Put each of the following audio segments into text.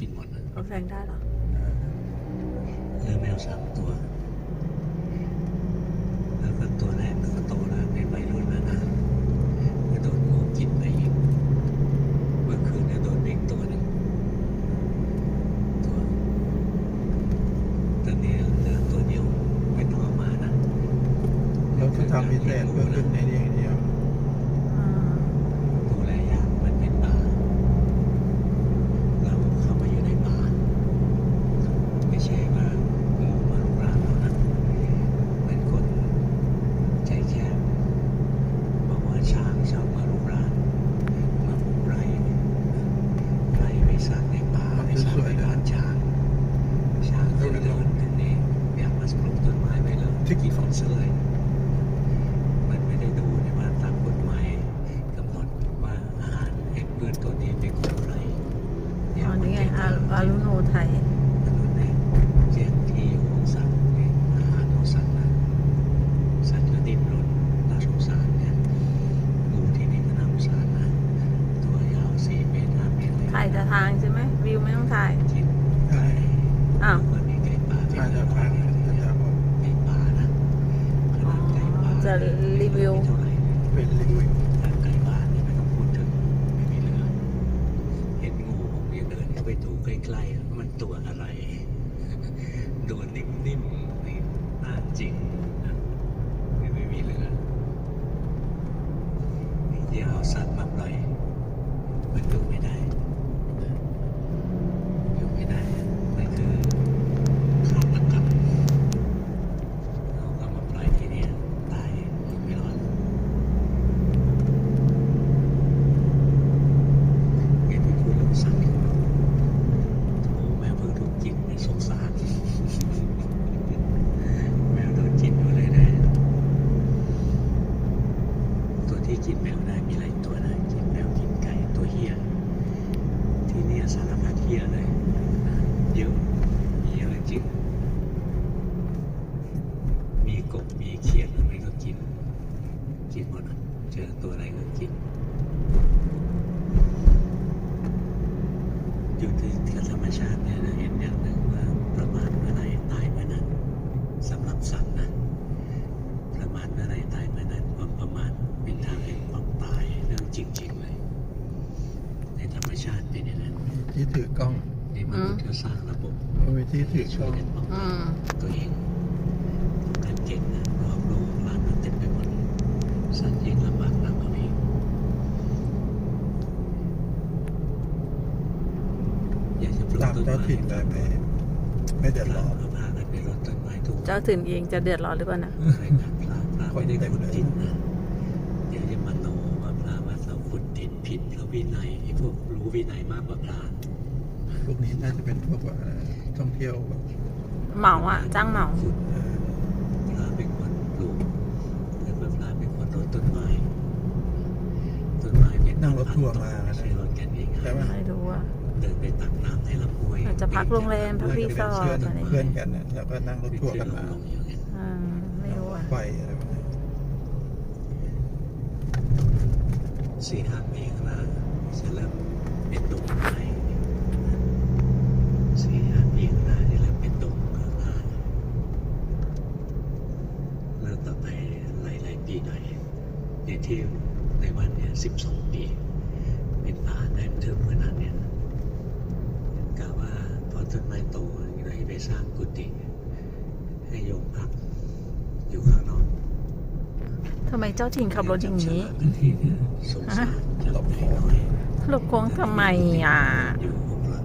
กินหมดนะเขาแซงได้เหรอเหลือแมวสามตัว แล้วก็ตัวแรกก็โตแล้วเป็นวัยรุ่นแล้วนะก็โดนงูกินไปอีกเมื่อคืนเนี่ยโดนอีกตัวหนึ่งตัวตอนนี้เหลือตัวเดียวไม่ต้องเอามานะ แล้วจะทำพิเศษเพื่อขึ้นในนี้อย่างเดียว อ่า ดูแลยากมันเป็นป่า เราเข้ามาอยู่ในป่า ไม่ใช่ว่างูมาลุกรานเรานะเป็นคนใจแคบบอกว่าช้างชอบมาลุกรานมาบุกไร่ไร่ไปสร้างในป่าไปสร้างในบ้านช้าง ช้างขึ้นเดินถึงนี้อยากมาปลูกต้นไม้ไปเลยที่กี่ฟอนเซอร์เลย มันไม่ได้ดูในว่าตามกฎหมายกำหนดว่าอาหารเห็ดพืช ตัวนี้เป็นของใครอ๋อนี่ไงอาอารุโนไทย ถนนเนี่ยเจียงที่ของสัตว์เนี่ยอาหารของสัตว์นะสัตว์ก็ดิ้นรนน่าสงสารเนี่ยงูที่นี่ก็น่าสงสารนะ ตัวยาวสี่เมตรห้าเมตรเลย ถ่ายแต่ทางใช่ไหมวิวไม่ต้องถ่าย กิน ใช่ อ้าว มันมีไก่ป่า ถ้าจะพังถ้าจะบอก ไก่ป่านะขนาดไก่ป่า จะรีวิว ไม่เท่าไหร่ เป็นรีวิว ทางไกลบ้านนี่ไม่ต้องพูดถึงไม่มีเหลือเห็นงูผมยังเดินเข้าไปดูใก ล้ๆอะมันตัวอะไรโดนนิ่มๆนี่น่าจริงนะไม่ไม่มีเหลืออย่าเอาสัตว์มาปล่อยมันอยู่ไม่ได้อยู่ไม่ได้มันคือฆาตกรรมเอาก็มาปล่อยที่นี่ตายอยู่ไม่รอด เห็นที่คุณลงสั่งอยู่โอ้แมวเพิ่งถูกกินในสงสาร แมวโดนกินอยู่เลยนะตัวที่กินแมวได้มีหลายตัวนะกินแมวกินไก่ตัวเฮียที่เนี่ยสารพัดเฮียเลยนะเยอะมีเยอะจริง มีกบมีเขียดอะไรก็กิน กินหมดอะเจอตัวอะไรก็กิน อยู่ที่ธรรมชาติเนี่ยนะเห็นอย่างหนึ่งว่าประมาทเมื่อไหรตายเมื่อนั้นสำหรับสัตว์นะประมาทเมื่อไหรตายเมื่อนั้นความประมาทเป็นทางแห่งความตายเรื่องจริง ๆ เลย ในธรรมชาติเป็นอย่างนั้น ที่ถือกล้อง ในมนุษย์ก็สร้างระบบ เอาไว้ที่ถือช่วยงกันป้องอืกันมตัวเองทำงานเก่งนะรอบโลกร้านมันเต็มไปหมดสัตว์ยิ่งลำบากหนักกว่านี้อยากจะปลูกตามต้นเจ้าไม้ถิ่นเลยไม่ไม่เดือดร้อนพาพากันไปรดต้นไม้ทุกเจ้าถิ่นเองจะเดือดร้อนหรือเปล่านะเคยนะพระพระไม่ได้ขุดดินนะเดี๋ยวจะมาโนว่าพระว่าเราขุดดินผิดพระวินัยไอ้พวกรู้วินัยมากกว่าพระพวกนี้น่าจะเป็นพวกว่า ท่องเที่ยวแบบเหมาอะ จ้างเหมาขุดเอ่อพระเป็นคนปลูกแล้วก็พระเป็นคนรดต้นไม้ต้นไม้เป็นนั่งรถทัวร์มาไม่ใช่รถกันเองใช่ไหมไม่รู้อะ เดินไปตักน้ำในลำห้วยอาจจะพักโรงแรมพักรีสอร์ท เพื่อนอะไรเพื่อนกันนะแล้วก็นั่งรถทัวร์กันมาลงๆอยู่ไงอ่าไม่รู้อะไฟอะไรแบบนี้สี่ห้าปีข้างหน้าจะเริ่มเป็นดงไม้สี่ห้าปีข้างหน้าจะเริ่มเป็นดงข้างหน้าแล้วต่อไปหลายๆปีหน่อยใน ที่ในวันเนี่ยสิบสองปี เป็นป่าได้ถึงขนาดเนี้ยกะว่าพอต้นไม้โตเลยไปสร้างกุฏิให้โยมพักอยู่ข้างนอกทำไมเจ้าถิ่นขับรถอย่างนี้นี้ที่เนี่ยสงสารจับได้น้อยหลบโค้งทำไมอะอยู่หกหลัง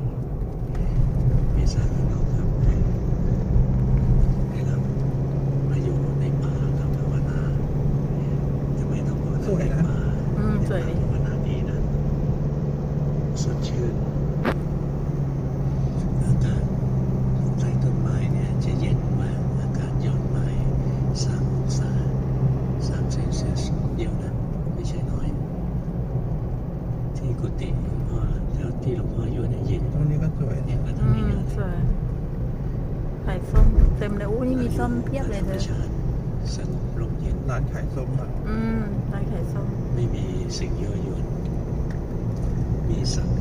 มีสร้างข้างนอกครับให้ให้เรามาอยู่ในป่าทำภาวนาทำไมต้อ ร้านขายส้มอะอืมร้านขายส้มไม่มีสิ่งยั่วยวนมีสัตว์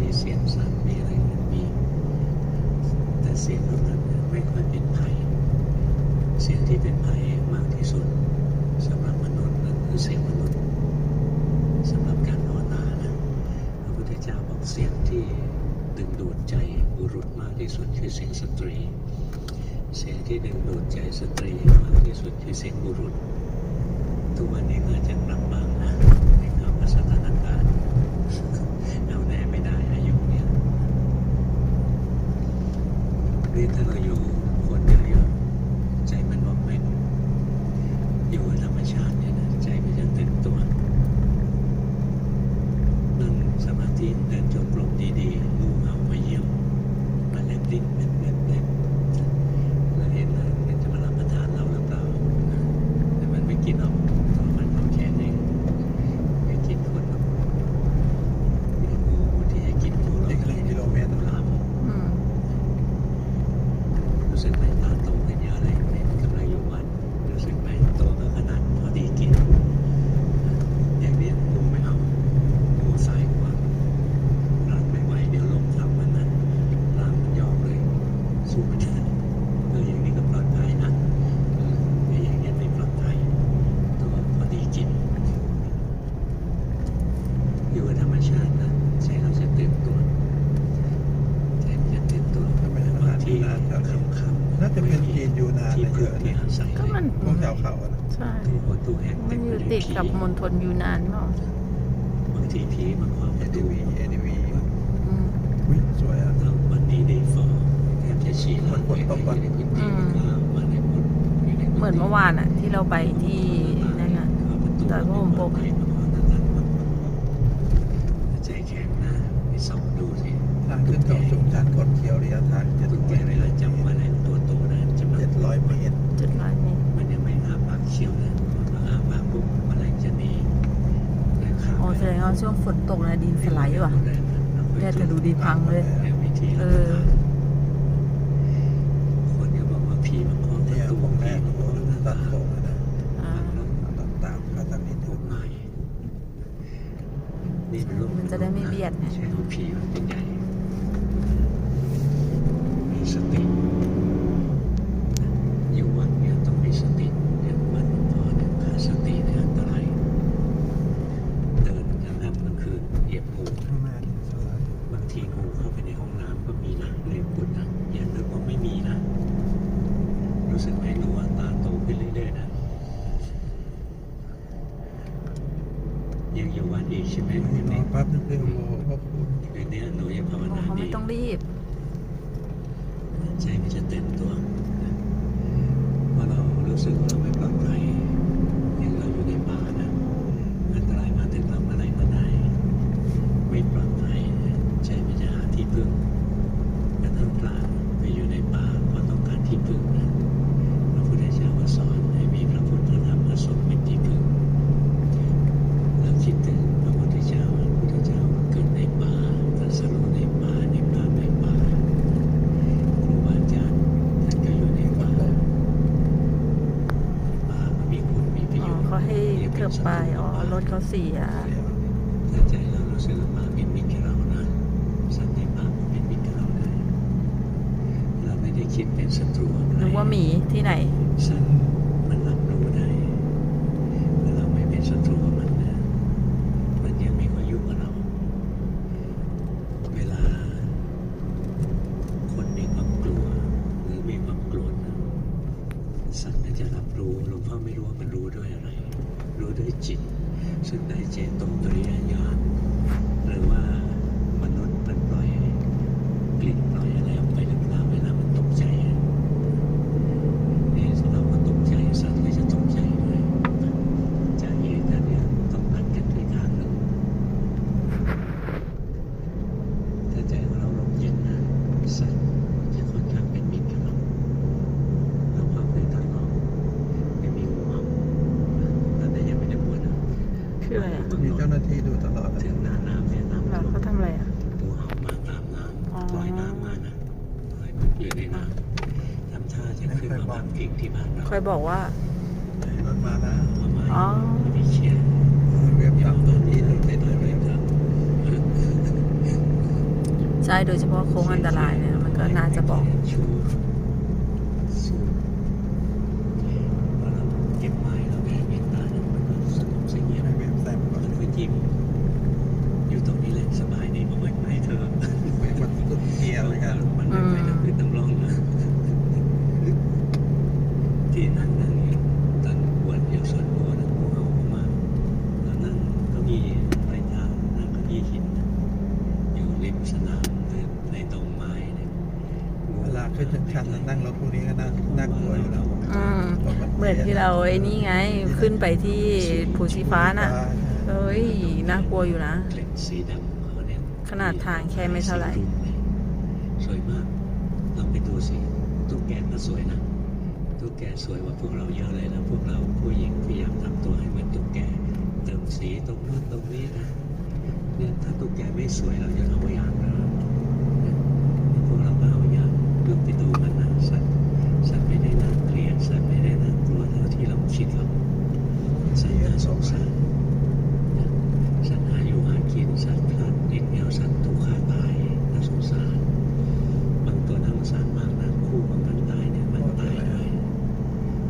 มีเสียงสัตว์มีอะไรมี แต่เสียงพวกนั้นไม่ค่อยเป็นภัย เสียงที่เป็นภัยมากที่สุดสำหรับมนุษย์นั้นคือเสียงมนุษย์สำหรับการนาวนานะพระพุทธเจ้าบอกเสียงที่ดึงดูดใจบุรุษมากที่สุดคือเสียงสตรี เสียงที่ดึงดูดใจสตรีมากที่สุดคือเสียงบุรุษ ทุกวันนี้ก็จะลำบากนะในคำว่าสถานการณ์เอาแน่ไม่ได้อายุเนี่ยนี่ถ้าเราอยู่ กับมณฑลยูนานมากบางทีที่มันความเอ็นดีวีเอ็นดีวีอืมอุ๊ยสวยอะแล้ววันดี้ในฟอร์แทบจะฉี่แล้วไปในพื้นที่ก็มาในพื้นที่เหมือนเมื่อวานอะ ที่เราไปที่นั่นอะตอนพระองค์ปกใจแข็งนะไปส่องดูสิทางขึ้นเขาสูงชันกดเที่ยวระยะทางจะตุ้อยเมตรจำมาแล้วตัวโตนะจะเจ็ดร้อยเมตร แสดงว่าช่วงฝนตกนะดินสไลด์ว่ะแนี่ยเดูดีพังเลย เออ เสียถ้าใจเรารู้สึกว่าเป็นมิตรกับเรานะสัตว์ในป่าเป็นมิตรกับเราได้เราไม่ได้คิดเป็นศัตรูหรือว่าหมีที่ไหนสัตว์ ถึงหน้าน้ำเนี่ยน้ำเขาทำอะไรอะปูเอามาตามน้ำลอยน้ำมานะลอยอยู่ในน้ำทำท่าจะขึ้นมาบ้านกิ่งที่บ้านเราเคยบอกว่าใส่รมาแล้วอ๋อไม่เชื่อเว็บตับต้นนี้ตั้งแต่เลยไม่ใช่โดยเฉพาะโค้งอันตรายเนี่ยมันก็น่าจะบอก ไอ้นี่ไง ขึ้นไปที่ภูชีฟ้าน่ะเฮ้ย น่ากลัวอยู่นะเกล็ดสีดำของเขาเนี่ยขนาดทางแค่ไม่เท่าไหร่ สวยมากลองไปดูสิตุ๊กแกก็สวยนะตุ๊กแกสวยกว่าพวกเราเยอะเลยนะพวกเราผู้หญิงพยายามทำตัวให้เหมือนตุ๊กแกเติมสีตรงนู้นตรงนี้นะเนี่ยถ้าตุ๊กแกไม่สวยเราจะเอาอย่างนะเนี่ยพวกเราก็เอาอย่างลองไปดูมันนะสัตว์สัตว์ไม่ได้น่าเกลียดสัตว์ไม่ได้น่ากลัวเท่าที่เราคิดหรอกสัตว์น่าสงสาร สัตว์หาอยู่หากินสัตว์พลัดดินเหนียวสัตว์ถูกฆ่าตายน่าสงสารบางตัวน่าสงสารมากนะคู่ของมันตายเนี่ยมันตายด้วย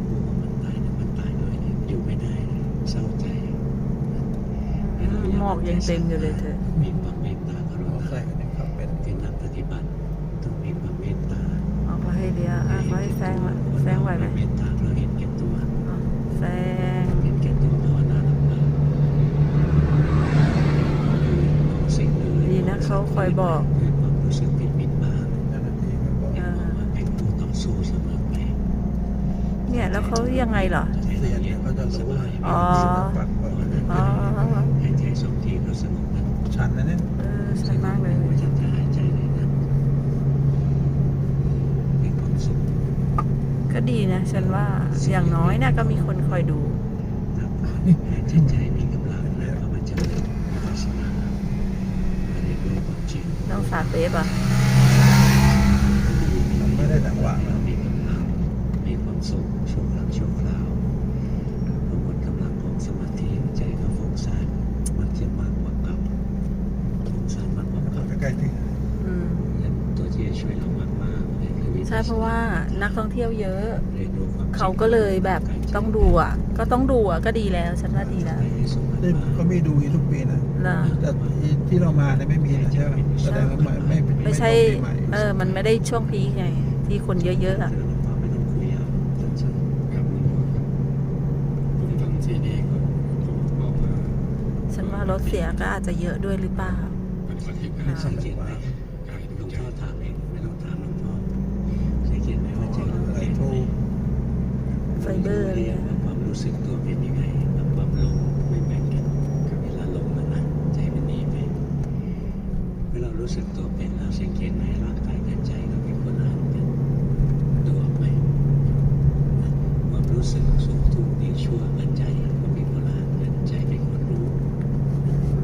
คู่ของมันตายเนี่ยมันตายด้วยเนี่ยอยู่ไม่ได้เลยเศร้าใจ หม อกยังเต็มอยู่เลยเธอมีความเมตตากรุเราณาใส่นในครับเป็นเป็นนักปฏิบัติต้องมีความเมตตาเอาเขาให้เดียวอะเขาให้แซงวะแซงไหวไหมเมตตาเราเห็นแก่ตัวแซงเห็นแก่ตัวภาวนาลำบากสิ่งอื่นดีนะเขาคอยบอกความรู้สึกผิดผิดบ้างเจ้าหน้าที่ก็บอกอย่าบอกว่าเป็นผู้ต่อสู้เสมอไปเนี่ยแล้วเขายังไงเหรอเรียนเขาจะรู้อ๋ออ หายใจสองทีก็สงบนะ ชันนะเนี่ยเออชันมากเลยไม่ฉันจะหายใจเลยนะมีความสุขก็ดีนะ ฉันว่าอย่างน้อยเนี่ยก็มีคนคอยดูถ้าปอดหายใจใจมีกำลังแล้วก็มาเจริญวิปัสสนามาเรียนรู้ความจริงน้องสาเฟฟอะมันไม่ได้ดังหวังนะ มีกำลังมีความสุขชั่วครั้งชั่วคราวพอหมดกำลังของสมาธิใจก็ฟุ้งซ่านมักจะมากกว่าเก่าฟุ้งซ่านมากกว่าเก่า ใกล้ๆถึง อืม และตัวที่จะช่วยเรามากๆ เลยคือวิปัสสนใช่เพราะว่านักท่องเที่ยวเยอะเรียนรู้ความจริงเขาก็เลยแบบต้องดูอะ ก็ต้องดูอะก็ดีแล้วฉันว่าดีแล้วนี่เขาไม่ดูทุกปีนะนะแต่ที่เรามาเนี่ยไม่มีนะใช่ไหมแสดงว่าไม่ไม่ไม่ใช่ตรงปีใหม่เออ มันไม่ได้ช่วงพีคไงที่คนเยอะๆอะไม่ต้องคุยเอาสั้นครับผมฟังซีดีก็บอกว่าฉันว่ารถเสียก็อาจจะเยอะด้วยหรือเปล่า เบอร์อะไรเรียเงี้ยว่าความรู้สึกตัวเป็นยังไงความหลงไม่แบ่งกันเวลาหลงมันนะใจมันหนีไปเมื่อเรารู้สึกตัวเป็นเราสังเกตไหมร่างกายกับใจเราเป็นคนละอันกันดูออกไหมความรู้สึกสุขทุกข์ดีชั่วกับใจก็เป็นคนละอันกันใจเป็นคนรู้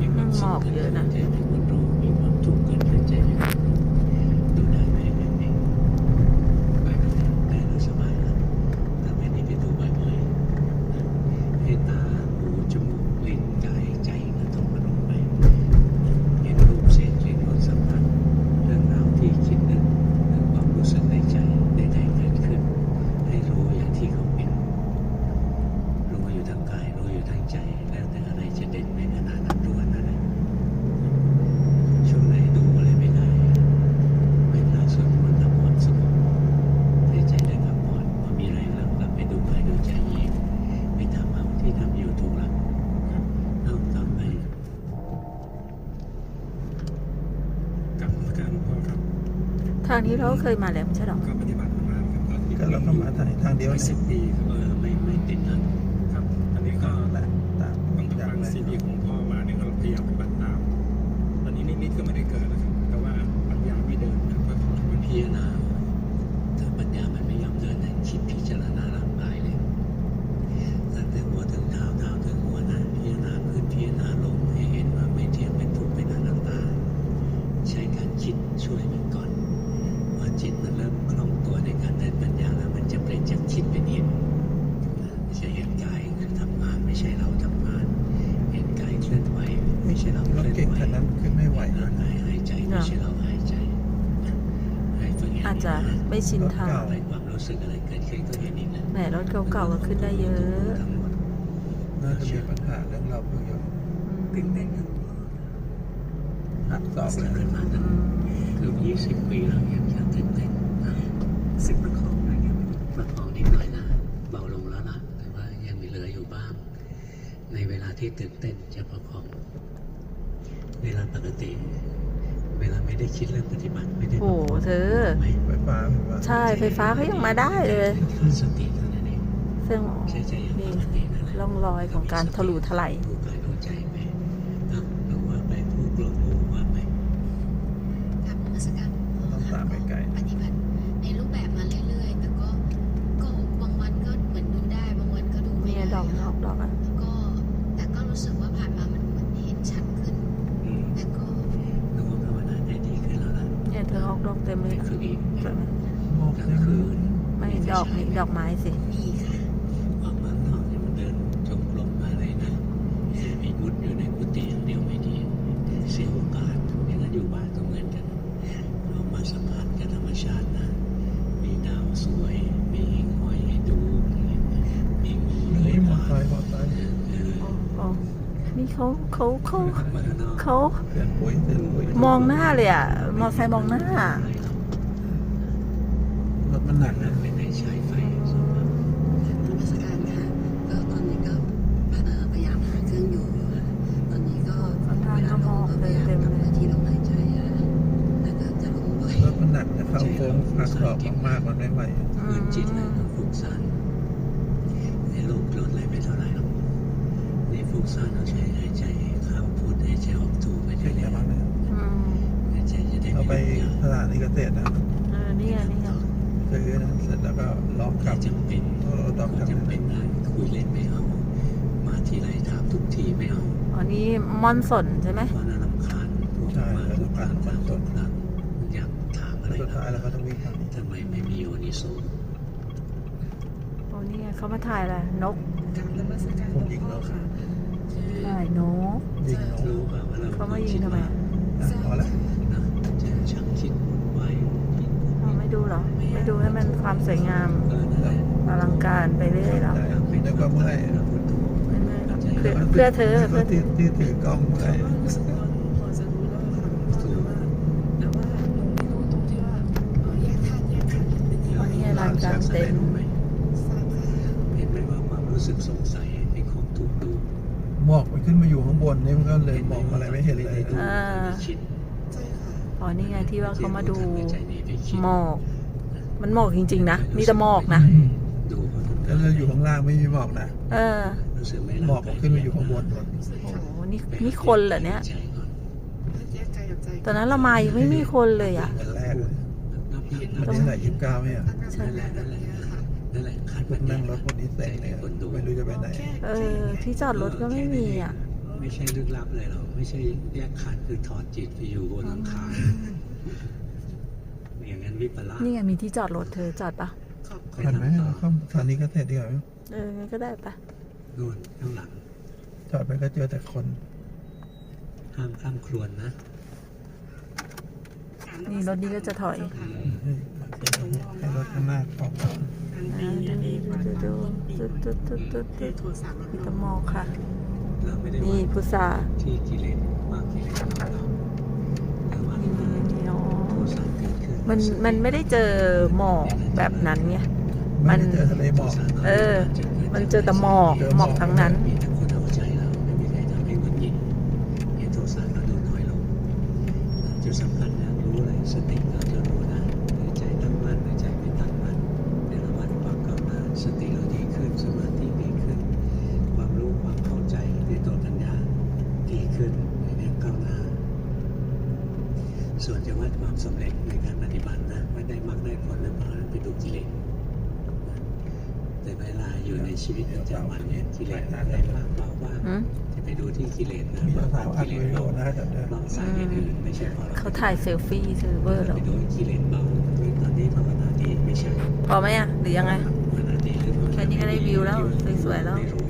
มีความสุขเกิดขึ้นใจเป็นคนรู้ มีความทุกข์เกิดขึ้นใจเป็นคนรู้ดูได้ไหมแบบนี้ได้ไหมได้แล้วสบายแล้วแต่ไม่ได้ไปดูบ่อยๆให้ตาหูจมูกลิ้นกายใจก็ต้องมาลงไปเห็นรูปเสียงกลิ่นรสสัมผัสเรื่องราวที่คิดนึกหรือความรู้สึกในใจใดๆเกิดขึ้น ให้รู้อย่างที่เขาเป็น รู้อยู่ทางกาย รู้อยู่ทางใจ แล้วแต่อะไรจะเด่นในขณะนั้นรู้อันนั้นแหละช่วงไหนดูอะไรไม่ได้เวลาสวดมนต์ทำความสงบให้ใจได้พักผ่อนพอมีอะไรแล้วกลับไปดูกายดูใจอีกไม่ทำเอาที่ทำอยู่ถูกแล้วเอาต่อไป กับการหลวงพ่อครับ ทางนี้เราก็เคยมาแล้วไม่ใช่หรอก็ปฏิบัติมานานครับตอนนี้ก็เราเข้ามาทางทางเดียวร้อยเนี่สิยบปีครับ เออไม่ไม่ติดนั้น ครับ อันนี้ ก็ ก็ แหละตาม บาง อ ฟั ย่าง ง เลย ซีดีของพ่อมาเนี่ยก็พยายามปฏิบัติตาม ตอนนี้นิดๆก็ไม่ได้เกิดนะครับ แต่ว่าปัญญาไม่เดินนะครับก็ขอให้มัน พิจารณาถ้าปัญญามันไม่ยอมเดินนะคิดพิจารณาร่างกายเลยตั้งแต่หัวถึงเท้าเท้าถึงหัวนะพิจารณาขึ้นพิจารณาลงให้เห็นว่าไม่เที่ยงเป็นทุกข์เป็นอนัตตา ใช้การคิดช่วยมันก่อนพอจิตมันเริ่มคล่องตัวในการเดินปัญญาแล้ว อาจจะ ไม่ชินทางอะไรความรู้สึกอะไรเกิดขึ้นก็เห็นอีกแล้วแหมรถเก่าๆก็ขึ้นได้เยอะทั้งหมดน่าจะมีปัญหาเรื่องเราเพิ่งยนต์ตื่นเต้นทั้งหมดหักสอบเกิเลยดมาตั้งเกือบยี่สิบปีแล้วยังยังตื่นเต้นสิบประคองอะไรเงี้ยประคองนิดหน่อยนะเบาลงแล้วนะแต่ว่ายังมีเหลืออยู่บ้าง ในเวลาที่ตื่นเต้นจะประคอง เวลาปกติ เวลาไม่ได้คิดเรื่องปฏิบัติไม่ได้โอ้โหเธอ ไม่ไฟฟ้าไฟฟ้าใช่ไฟฟ้าเขายังมาได้เลยขาดสติเท่านั้นเองซึ่งใช่ใจอย่างนี่ปกตินั่นแหละ ร่องรอยของการทะลุถลาย ดู เนี่ยเธอออกดอกเต็มเลยไม่นะคืออีกสวยไหมหมอกกลางเต็มคืนไม่ดอกนี่ดอกไม้สิมีค่ะออกมาข้างนอกเนี่ยมันเดินจงกรมมาเลยนะไอ้มุดอยู่ในกุฏิอย่างเดียวไม่ดีเสียโอกาสอย่างนั้นอยู่บ้านก็เหมือนกันออกมาสัมผัสกับธรรมชาตินะมีดาวสวย มีหิ่งห้อยให้ดูมีงูเลื้อยนี่มอผ่าไซนค์มอไซค์เออโอ้โอ้นี่เขาเขาเขาออกมาข้างนอกเขาเปลี่ยนปุ๋ยเปลี่ยนปุ๋ยมองหน้าเลยอะ มอไซค์มองหน้ารถมันหนักนั่นะนเป็นในใช้ไฟส่วนมากนมัสการค่ะก็ตอนนี้ก็พยายามหาเครื่องอยู่ค่ะตอนนี้ก็ข้างหน้าก็มองพยายามเต็มๆกลับเลยมาที่ลมหายใจค่ะแล้วก็จะลงบ่อยรถมันหนักนะเข้าโค้งหักศอกมากๆมันไม่ไหวพื้นจิตเลยมันฟุ้งซ่านในโลกโกรธอะไรไม่เท่าไหร่หรอกนี่ฟุ้งซ่านเราใช้ ยุ่งยากสถานีเกษตรนะเออนี่ไงนี่ไงซื้อนะเสร็จแล้วก็ล็อกกลัถ้าบจำเป็นเราต้องก็กลับจำเป็นได้คุยเล่นไม่เอา มาทีไรถามทุกทีไม่เอาอ๋อนี่ม่อนสนใช่ไหมเพราะน่ารำคาญพวกมาทุกครั้งถามทุกครั้งอยากถามอะไรสุดท้ายเราก็ต้องวิ่งทางนี้ทำไมไม่มีโยนิโสโอ้นี่ไงเขามาถ่ายอะไรนกคนยิงเราค่ะถ่ายนกยิงนกรู้ป่าว่าเราเขามายิงทำไมอะพอแล้ว นะจะช่างคิดวุ่นวายคิดวุ่น เรา ไม่ดูเหรอ ไม่ดูให้มันความสวยงามเออนั่นแหละอลังการไปเรื่อยเหรอได้แล้วก็เมื่อยเราพูดถูกไม่ไม่หรอกเพื่อเพื่อเธอเพื่อเธที่อที่ถือกล้องเมื่อยถูกอ๋อนี่ไงลานกลางเต็นท์รู้ไหมเห็นไหมว่าความรู้สึกสงสัยเป็นของถูกดูหมอกมันขึ้นมาอยู่ข้างบนนี่มันก็เลยมองอะไรไม่เห็นเลยอ่าอ๋อนี่ไงที่ว่าเขามาดู หมอก มันหมอกจริง ๆ นะ มีแต่หมอกนะ ดูเขาทำแล้วเราอยู่ข้างล่างไม่มีหมอกนะเออ รู้สึกไหมหมอกมันขึ้นมาอยู่ข้างบนหมดโอ้โห นี่นี่คนเหรอเนี่ย ใจก่อนตอนนั้นเรามายังไม่มีคนเลยอะ วันแรกเลยนับนับวันนับนี้แหละยี่สิบเก้าไม่อะนั่นแหละนั่นแหละนั่นแหละขาดพวกนั่งรถคนนี้เซ็งเลยไม่รู้จะไปไหน เออ ที่จอดรถก็ไม่มีอะ ไม่ใช่ลึกลับเลยหรอกไม่ใช่แยกขาดคือถอดจิตไปอยู่บนหลังคาอย่างนั้น วิปลาสนี่ไงมีที่จอดรถเธอจอดปะทันไหมเข้าสถานีเกษตรดีกว่าไหมเอองั้นก็ได้ปะนู่นข้างหลัง จอดไปก็เจอแต่คน ห้ามข้ามครวนนะนี่รถนี้ก็จะถอยให้รถข้างหน้าออกก่อนอ่าดูดูดูดูดูดูดูดูมีแตะมอกค่ะเราไม่ได้นี่ว่าพุทราที่กิเลสมากกิเลสน้อยเราแต่ว่านี่นี่นี่อ๋อโทสะเกิดขึ้น มันมันไม่ได้เจอหมอกแบบนั้นไงไม่ได้เจอทะเลหมอกเออ มันเจอแต่หมอกหมอกทั้งนั้นมีแต่คนเอาใจเราไม่มีใครทำให้หงุดหงิดเห็นโทสะก็ลดน้อยลงจุดสำคัญนะรู้อะไรสติเราจะรู้นะหรือใจตั้งมั่นหรือใจไม่ตั้งมั่นในระหว่างความก้าวหน้าสติเราดีขึ้นสมาธิดีขึ้น ความรู้ความเข้าใจในตัวปัญญาดีขึ้นในเรื่องก้าวหน้า ส่วนจะวัดความสำเร็จในการปฏิบัตินะว่าได้มากได้ผลหรือเปล่านั้นไปดูกิเลส แต่เวลาอยู่ในชีวิตประจำวันเนี่ยกิเลสได้มากเบาบ้างหืมจะไปดูที่กิเลสนะมีว่าสาวอัดกิเลวิสดีโอเบานะจำได้เพราะสาเหตุอื่นไม่ใช่เพราะเราเขาถ่ายเซลฟี่เซอร์เวอร์เราแล้วไปดูกิเลสเบาหรือตอนนี้ภาวนาดีไม่ใช่พอไหมอะหรือยังไงภาวนาดีหรือภาวนาแค่นี้ก็ได้วิวแล้วสวยๆแล้วไม่รู้